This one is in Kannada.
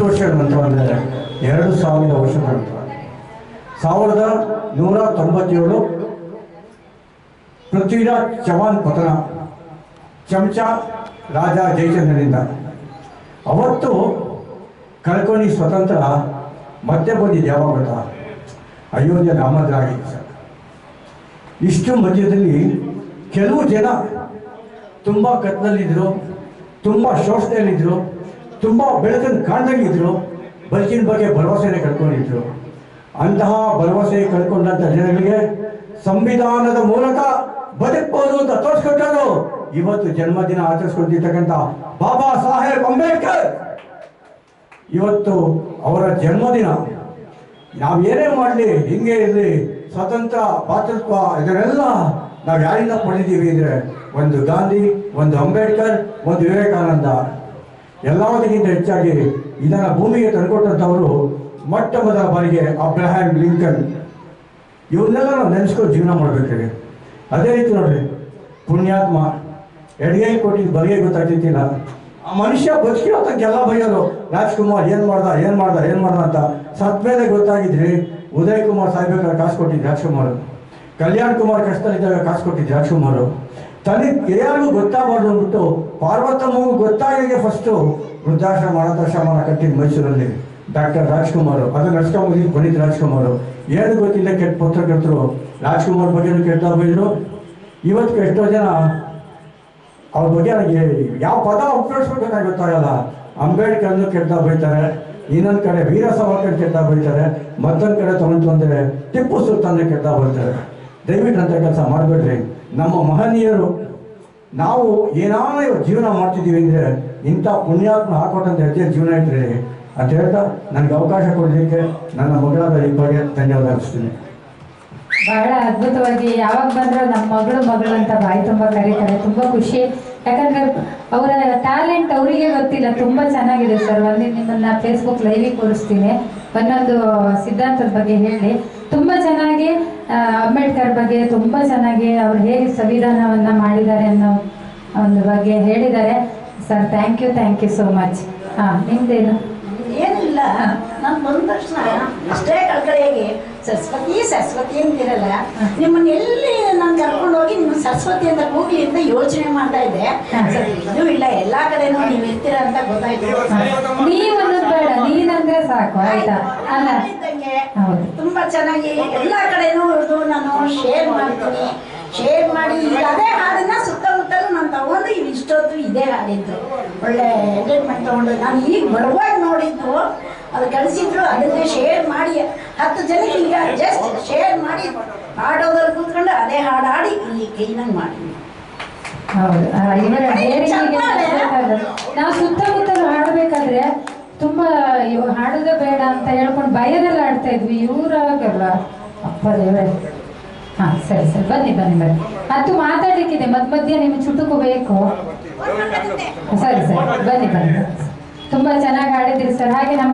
ಎಷ್ಟು ವರ್ಷಗಳ ನಂತರ ಅಂದರೆ ಎರಡು ಸಾವಿರ ವರ್ಷದ ನಂತರ. ಸಾವಿರದ ನೂರ ತೊಂಬತ್ತೇಳು ಪೃಥ್ವಿರಾಜ್ ಚವಾನ್ ಪತನ ಚಮಚ ರಾಜ ಜಯಚಂದ್ರನಿಂದ. ಅವತ್ತು ಕಳ್ಕೊಂಡು ಸ್ವತಂತ್ರ ಮತ್ತೆ ಬಂದಿದ್ದು ಯಾವಾಗ ಗೊತ್ತಾ ಅಯೋಧ್ಯೆ ರಾಮದಾಗಿ ಸರ್ ಇಷ್ಟು ಮಧ್ಯದಲ್ಲಿ ಕೆಲವು ಜನ ತುಂಬ ಕತ್ನಲ್ಲಿದ್ದರು ತುಂಬ ಶೋಷಣೆಯಲ್ಲಿದ್ದರು ತುಂಬ ಬೆಳಕನ್ನು ಕಾಣ್ದಂಗಿದ್ರು ಬದುಕಿನ ಬಗ್ಗೆ ಭರವಸೆನೇ ಕಳ್ಕೊಂಡಿದ್ರು ಅಂತಹ ಭರವಸೆ ಕಳ್ಕೊಂಡಂಥ ಜನಗಳಿಗೆ ಸಂವಿಧಾನದ ಮೂಲಕ ಬದುಕಬಹುದು ಅಂತ ತೋರಿಸ್ಕೊಟ್ಟರು. ಇವತ್ತು ಜನ್ಮದಿನ ಆಚರಿಸ್ಕೊಂಡಿರ್ತಕ್ಕಂಥ ಬಾಬಾ ಸಾಹೇಬ್ ಅಂಬೇಡ್ಕರ್. ಇವತ್ತು ಅವರ ಜನ್ಮದಿನ. ನಾವು ಏನೇ ಮಾಡಲಿ, ಹಿಂಗೆ ಇರಲಿ, ಸ್ವತಂತ್ರ, ಭಾತೃತ್ವ, ಇದನ್ನೆಲ್ಲ ನಾವು ಯಾರಿಂದ ಪಡೆದಿದ್ದೀವಿ ಅಂದರೆ ಒಂದು ಗಾಂಧಿ, ಒಂದು ಅಂಬೇಡ್ಕರ್, ಒಂದು ವಿವೇಕಾನಂದ. ಎಲ್ಲದಕ್ಕಿಂತ ಹೆಚ್ಚಾಗಿ ಇದನ್ನು ಭೂಮಿಗೆ ತಂದುಕೊಟ್ಟಂಥವರು ಮೊಟ್ಟ ಮೊದಲ ಬಾರಿಗೆ ಅಬ್ರಹಾಮ್ ಲಿಂಕನ್. ಇವನ್ನೆಲ್ಲ ನಾವು ನೆನೆಸ್ಕೊಂಡು ಜೀವನ ಮಾಡ್ಬೇಕಾಗಿ ಅದೇ ರೀತಿ ನೋಡ್ರಿ, ಪುಣ್ಯಾತ್ಮ, ಎಡಗೈ ಕೊಟ್ಟಿದ್ದು ಬಗೆ ಗೊತ್ತಾಗ್ತಿತ್ತಿಲ್ಲ ಆ ಮನುಷ್ಯ ಬದುಕಿರೋ ತನಗೆಲ್ಲ ಬೈಯೋರು ರಾಜ್ಕುಮಾರ್ ಏನು ಮಾಡ್ದ ಏನು ಮಾಡ್ದ ಏನು ಮಾಡ್ದ ಅಂತ ಸತ್ಮೇಲೆ ಗೊತ್ತಾಗಿದ್ರಿ ಉದಯ್ ಕುಮಾರ್ ಸಾಯ್ಬೇಕಾದ್ರೆ ಕಾಸು ಕೊಟ್ಟಿದ್ದು ರಾಜ್ಕುಮಾರ್. ಕಲ್ಯಾಣ್ ಕುಮಾರ್ ಕಷ್ಟದಲ್ಲಿದ್ದಾಗ ಕಾಸು ಕೊಟ್ಟಿದ್ದು ರಾಜ್ಕುಮಾರ್. ತನಗೆ ಯಾರಿಗೂ ಗೊತ್ತಾಗಬಾರ್ದು ಅಂದ್ಬಿಟ್ಟು ಪಾರ್ವತಮ್ಮಗೂ ಗೊತ್ತಾಗಿದೆ ಫಸ್ಟು ವೃದ್ಧಾಶ್ರಮ ಅನಾಥಾಶ್ರಮನ ಕಟ್ಟಿದ್ದು ಮೈಸೂರಲ್ಲಿ ಡಾಕ್ಟರ್ ರಾಜ್ಕುಮಾರ್ ಅದನ್ನ ನಡ್ಸ್ಕೊಂಬಂದಿದ್ದು ಪಂಡಿತ್ ರಾಜ್ಕುಮಾರ್ ಏನು ಗೊತ್ತಿಲ್ಲ ಕೆಟ್ಟ ಪತ್ರಕರ್ತರು. ರಾಜ್ಕುಮಾರ್ ಬಗ್ಗೆ ಕೆಟ್ಟ ಬೈದರು ಇವತ್ತು ಎಷ್ಟೋ ಜನ ಅವ್ರ ಬಗ್ಗೆ ನನಗೆ ಯಾವ ಪದ ಉಪಯೋಗಿಸ್ಬೇಕಂತ ಗೊತ್ತಾಗಲ್ಲ. ಅಂಬೇಡ್ಕರ್ನು ಕೆಟ್ಟ ಬೈತಾರೆ ಇನ್ನೊಂದು ಕಡೆ ವೀರ ಸಾವರ್ಕರ್ ಕೆಟ್ಟ ಬೈತಾರೆ ಮತ್ತೊಂದು ಕಡೆ ತಗೊಂಡು ಅಂದರೆ ಟಿಪ್ಪು ಸುಲ್ತಾನ್ ಕೆಟ್ಟ ಬೈತಾರೆ ದಯವಿಟ್ಟು ಅಂತ ಕೆಲಸ ಮಾಡಬೇಡ್ರಿ. ನಮ್ಮ ಮಹನೀಯರು, ನಾವು ಏನಾದ್ರೂ ಜೀವನ ಮಾಡ್ತಿದ್ದೀವಿ ಅಂದರೆ ಇಂಥ ಪುಣ್ಯಾತ್ಮ ಹಾಕೊಟ್ಟಂತ ಹೆಜ್ಜೆ ಜೀವನ ಇಟ್ಟರೆ ಅಂತ ಹೇಳ್ತಾ ನನಗೆ ಅವಕಾಶ ಕೊಡಲಿಕ್ಕೆ ನನ್ನ ಮಗಳಾದ ಬಗ್ಗೆ ಧನ್ಯವಾದ ಅರ್ಪಿಸ್ತೀನಿ. ಬಹಳ ಅದ್ಭುತವಾಗಿ ಯಾವಾಗ ಬಂದ್ರೆ ನಮ್ಮ ಮಗಳು ಮಗಳು ಅಂತ ಬಾಯಿ ತುಂಬ ಕರೀತಾರೆ. ತುಂಬಾ ಖುಷಿ. ಯಾಕಂದ್ರೆ ಅವರ ಟ್ಯಾಲೆಂಟ್ ಅವರಿಗೆ ಗೊತ್ತಿಲ್ಲ. ತುಂಬಾ ಚೆನ್ನಾಗಿದೆ ಸರ್. ಅಲ್ಲಿ ನಿಮ್ಮನ್ನ ಫೇಸ್ಬುಕ್ ಲೈವಿಗೆ ತೋರಿಸ್ತೀನಿ ಒಂದೊಂದು ಸಿದ್ಧಾಂತದ ಬಗ್ಗೆ ಹೇಳಿ. ತುಂಬಾ ಚೆನ್ನಾಗಿ ಅಂಬೇಡ್ಕರ್ ಬಗ್ಗೆ ತುಂಬಾ ಚೆನ್ನಾಗಿ ಅವ್ರು ಹೇಗೆ ಸಂವಿಧಾನವನ್ನ ಮಾಡಿದ್ದಾರೆ ಅನ್ನೋ ಒಂದು ಬಗ್ಗೆ ಹೇಳಿದ್ದಾರೆ. Sir thank you thank you so much ಹಾ ನಿಮ್ದೇನು? ಏನಿಲ್ಲ. ನಾನು ಬಂದ ತಕ್ಷಣ ಅಷ್ಟೇ ಕಳ್ಕಳಿಯಾಗಿ ಸರಸ್ವತಿ ಸರಸ್ವತಿ ಅಂತಿರಲ್ಲ ನಿಮ್ಮನ್ನ ಎಲ್ಲಿ ನಾನು ಕರ್ಕೊಂಡು ಹೋಗಿ ನಿಮ್ಮ ಸರಸ್ವತಿ ಅಂತ ಹೋಗಿ ಅಂತ ಯೋಚನೆ ಮಾಡ್ತಾ ಇದ್ದೆ. ಸರ್ ಇದು ಇಲ್ಲ ಎಲ್ಲಾ ಕಡೆನೂ ನೀವು ಇರ್ತೀರ ಅಂತ ಗೊತ್ತಾಯ್ತು. ನೀವು ಸಾಕು ಆಯ್ತಾ. ಅಲ್ಲ. ಹೌದು. ತುಂಬಾ ಚೆನ್ನಾಗಿ ಎಲ್ಲಾ ಕಡೆನೂ ಇದು ನಾನು ಶೇರ್ ಮಾಡ್ತೀನಿ. ಶೇರ್ ಮಾಡಿ ಈಗ ಅದೇ ಹಾಡನ್ನ ಸುತ್ತಮುತ್ತಲು ನಾನು ತಗೊಂಡು ಇಲ್ಲಿ ಇಷ್ಟೊತ್ತು ಇದೇ ಹಾಡಿದ್ದು. ಒಳ್ಳೆ ಎಂಟರ್ಟೈನ್ಮೆಂಟ್ ತಗೊಂಡು ನಾನು ಈಗ ಬರುವಾಗ ನೋಡಿದ್ದು ಅದು ಕಳಿಸಿದ್ರು ಅದನ್ನೇ ಶೇರ್ ಮಾಡಿ. ಹತ್ತು ಜನಕ್ಕೆ ಈಗ ಜಸ್ಟ್ ಶೇರ್ ಮಾಡಿ ಹಾಡೋದ್ರಲ್ಲಿ ಕೂತ್ಕೊಂಡು ಅದೇ ಹಾಡು ಹಾಡಿ ಇಲ್ಲಿ ಕ್ಲೀನಾಗಿ ಮಾಡಿ. ಹೌದು. ನಾವು ಹಾಡಬೇಕಾದ್ರೆ ತುಂಬಾ ಇವ್ ಹಾಡೋದೇ ಬೇಡ ಅಂತ ಹೇಳ್ಕೊಂಡು ಭಯದಲ್ಲಿ ಆಡ್ತಾ ಇದ್ವಿ. ಇವ್ರಾಗಲ್ಲ, ಅಪ್ಪ ದೇವರೇ. ಹಾ, ಸರಿ ಸರಿ, ಬನ್ನಿ ಬನ್ನಿ ಬನ್ನಿ. ಮತ್ತು ಮಾತಾಡ್ಲಿಕ್ಕಿದೆ ಮಧ್ಯ ಮಧ್ಯೆ ಚುಟುಕು ಬೇಕು. ಸರಿ ಸರಿ, ಬನ್ನಿ ಬನ್ನಿ. ತುಂಬಾ ಚೆನ್ನಾಗಿ ಆಡಿದ್ದೀರಿ ಸರ್. ಹಾಗೆ